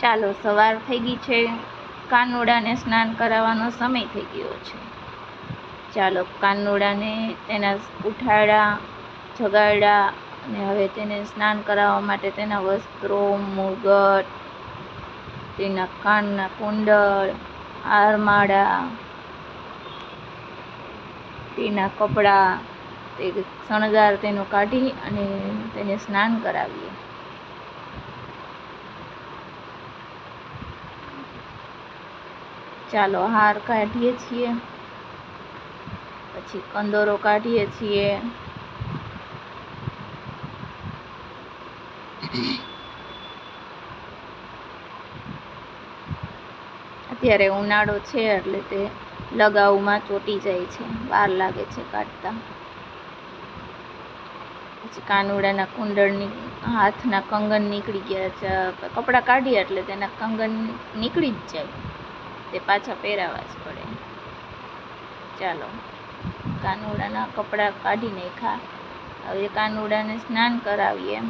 ચાલો, સવાર થઈ ગઈ છે. કાનુડાને સ્નાન કરાવવાનો સમય થઈ ગયો છે. ચાલો, કાનુડાને તેના ઉઠાડા, જગાડા અને હવે તેને સ્નાન કરાવવા માટે તેના વસ્ત્રો, મુગટ, તેના કાનના કુંડળ હારમાળા તેના કપડાં, તે શણગાર તેનો કાઢી અને તેને સ્નાન કરાવીએ. ચાલો હાર કાઢીએ છીએ. પછી કંદોરો કાઢીએ છીએ. અત્યારે ઉનાળો છે એટલે તે લગાવમાં ચોટી જાય છે. વાર લાગે છે કાઢતા. પછી કાનુડાના કુંડળની હાથના કંગન નીકળી ગયા છે. કપડાં કાઢીએ એટલે તેના કંગન નીકળી જ જાય. તે પાછા પહેરાવા જ પડે. ચાલો, કાનુડાના કપડાં કાઢી નાખ્યા. હવે કાનુડાને સ્નાન કરાવીએ.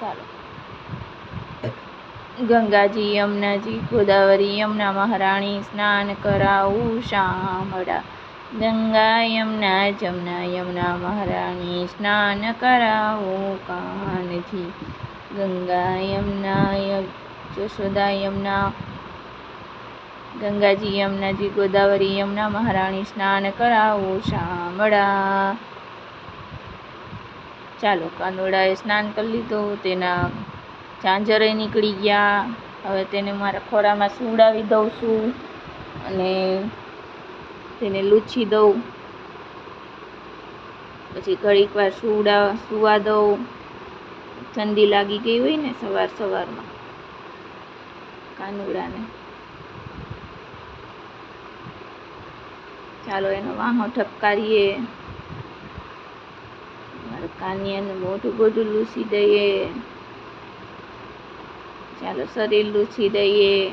ચાલો. ગંગાજી, યમુનાજી, ગોદાવરી, યમુના મહારાણી, સ્નાન કરાવું શામળા. ગંગા યમુના જમના યમુના મહારાણી સ્નાન કરાવો કાનથી ગંગા યમુના જશોદા યમુના ગંગાજી યમુનાજી ગોદાવરી યમુના મહારાણી સ્નાન કરાવો શામળા ચાલો, કાનોડાએ સ્નાન કરી લીધું, તેના ઝાંઝરે નીકળી ગયા. હવે તેને મારા ખોરામાં સુવડાવી દઉં છું અને તેને લૂછી દઉં. પછી ઘડીક વાર સુવડા સુવા દઉં. ઠંડી લાગી ગઈ હોય ને સવાર સવારમાં કાનુડાને. ચાલો એનો વાહો ઠપકારીએ. મારા કાનિયાનું મોઢું બધું લૂછી દઈએ. ચાલો શરીર લૂછી દઈએ.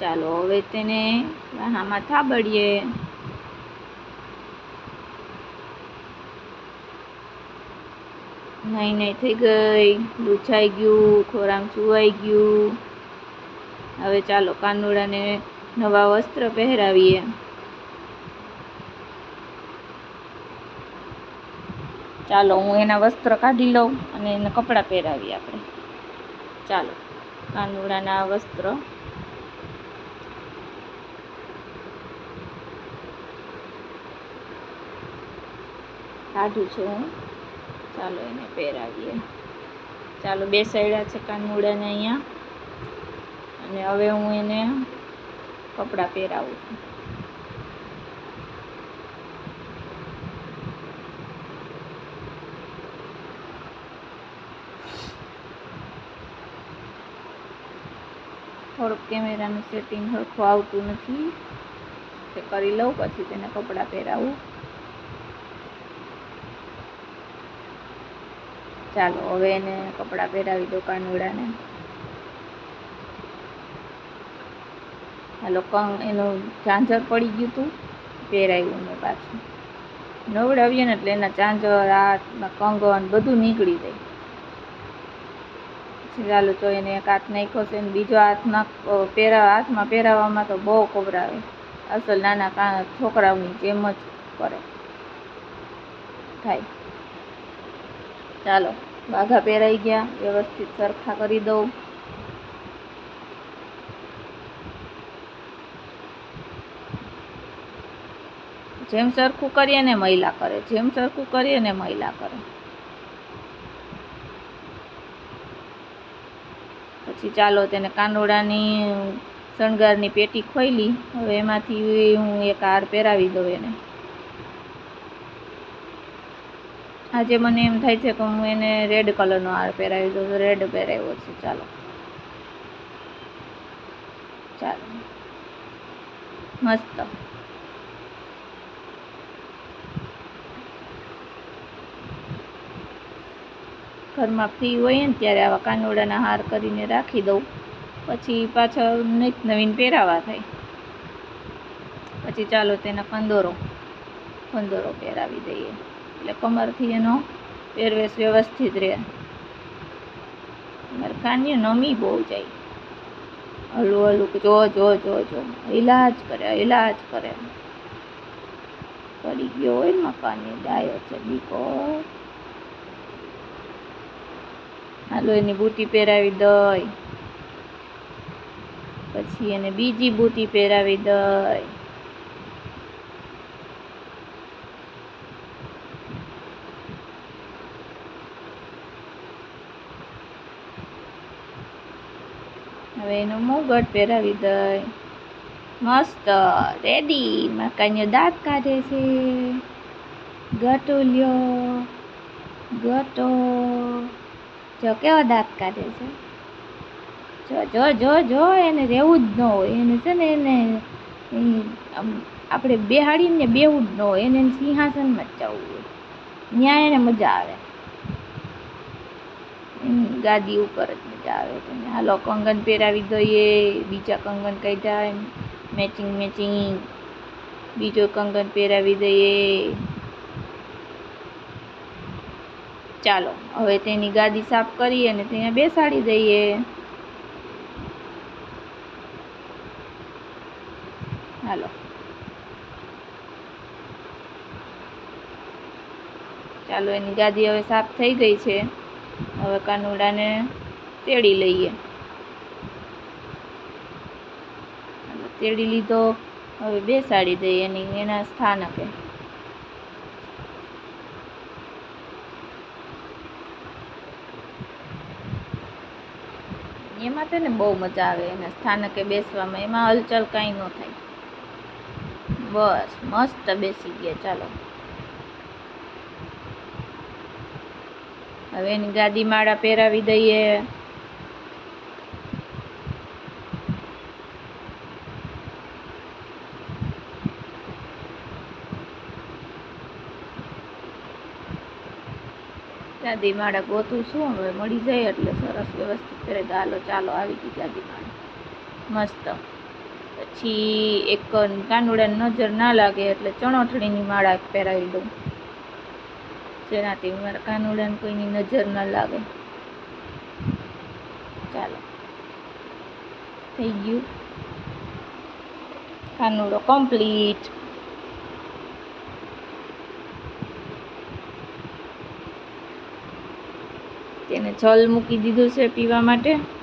ચાલો, હવે તેને વાહામાં થાબડીએ. નહીં નહીં થઈ ગઈ. લૂછાઈ ગયું ખોરામ સુવાઈ ગયું. હવે ચાલો, કાનુડાને નવા વસ્ત્ર પહેરાવીએ. ચાલો, હું એના વસ્ત્ર કાઢી લઉં અને એને કપડાં પહેરાવીએ આપણે. ચાલો, કાનુડાના વસ્ત્ર. કાઢું છું હું. ચાલો એને પહેરાવીએ. ચાલો બે સાઈડા છે કાનમૂડાને અહીંયા. અને હવે હું એને કપડાં પહેરાવું છું. થોડુંક કેમેરાનું સેટિંગ સરખું આવતું નથી. તે કરી લઉં, પછી તેને કપડાં પહેરાવું. ચાલો, હવે એને કપડાં પહેરાવી દો કાનુડાને. હાલો, કંગ, એનું ઝાંઝર પડી ગયું હતું પહેરાવ્યું મેં પાછું. નવડાવીએ ને એટલે એના ચાંજર હાથમાં કંગન બધું નીકળી જાય. ચાલો તો એને એક હાથ નાખ્યો છે ને બીજો હાથમાં પહેરા, હાથમાં પહેરાવવામાં તો બહુ કોબરાવે અસલ નાના છોકરાઓની જેમ જ કરે. થાય. ચાલો. બાઘા પહેરાઈ ગયા, વ્યવસ્થિત સરખા કરી દઉં. જેમ સરખું કરીએ ને મહિલા કરે, જેમ સરખું કરીએ ને મહિલા કરે. પછી ચાલો તેને કાંદોડાની શણગારની પેટી ખોલી હવે એમાંથી હું એક હાર પહેરાવી દઉં એને. આજે મને એમ થાય છે કે હું એને રેડ કલરનો હાર પહેરાવી દઉં રેડ પહેરાવ્યો છે. ચાલો. ચાલો. મસ્ત. ઘરમાં ફ્રી હોય ને ત્યારે આવા કાનોડાના હાર કરીને રાખી દઉં. પછી પાછળ નિત નવીન પહેરાવા થાય. પછી ચાલો તેને કંદોરો કંદોરો પહેરાવી દઈએ. એટલે કમરથી એનો પહેરવેશ વ્યવસ્થિત રહે. મરખાની નમી બહુ જાય. હલું હલું જો જો જો જો. ઇલાજ કરે ઇલાજ કરે પડી ગયો હોય મકાનની, ડાયો છે દીકો હાલો એની બુટી પહેરાવી દઈ. પછી એને બીજી બુટી પહેરાવી દઈ. હવે એનું મુગટ પહેરાવી દઈ. મસ્ત રેડી મકાઈનો દાંત કાઢે છે. ગટો લ્યો ગટો. જો કેવો દાંત કાઢે છે. જો જો જો જો, એને રહેવું જ ન હોય. એને છે ને એને આપણે બેહાડીને બેવું જ ન હોય. એને સિંહાસનમાં જ જવું હોય. ત્યાં એને મજા આવે. ગાદી ઉપર જ મજા આવે હાલો, કંગન પહેરાવી દઈએ, બીજા કંગન કાઢ્યા મેચિંગ મેચિંગ બીજો કંગન પહેરાવી દઈએ. ચાલો, હવે તેની ગાદી સાફ કરી અને તેને બેસાડી દઈએ. હાલો. ચાલો, એની ગાદી હવે સાફ થઈ ગઈ છે. હવે કાનુડાને તેડી લઈએ. તેડી લીધો, હવે બેસાડી દઈએ એની સ્થાનકે એમાં તેને બહુ મજા આવે, એના સ્થાનકે બેસવામાં. એમાં હલચલ કાંઈ ન થાય. બસ, મસ્ત બેસી ગયા, ચાલો. હવે એની ગાદી માળા પહેરાવી દઈએ. ગાદી માળા ગોતું શું હવે મળી જાય એટલે સરસ વ્યવસ્થિત કરે. હાલો, ચાલો, આવી ગઈ ગાદી માળા. મસ્ત. પછી એક કાનુડાની નજર ના લાગે એટલે ચણોઠણીની માળા પહેરાવી દઉં. જેનાથી મારા કાનુડાને કોઈની નજર ન લાગે. ચાલો. થઈ ગયું. કાનુડો કમ્પ્લીટ તેને જલ મૂકી દીધું છે પીવા માટે.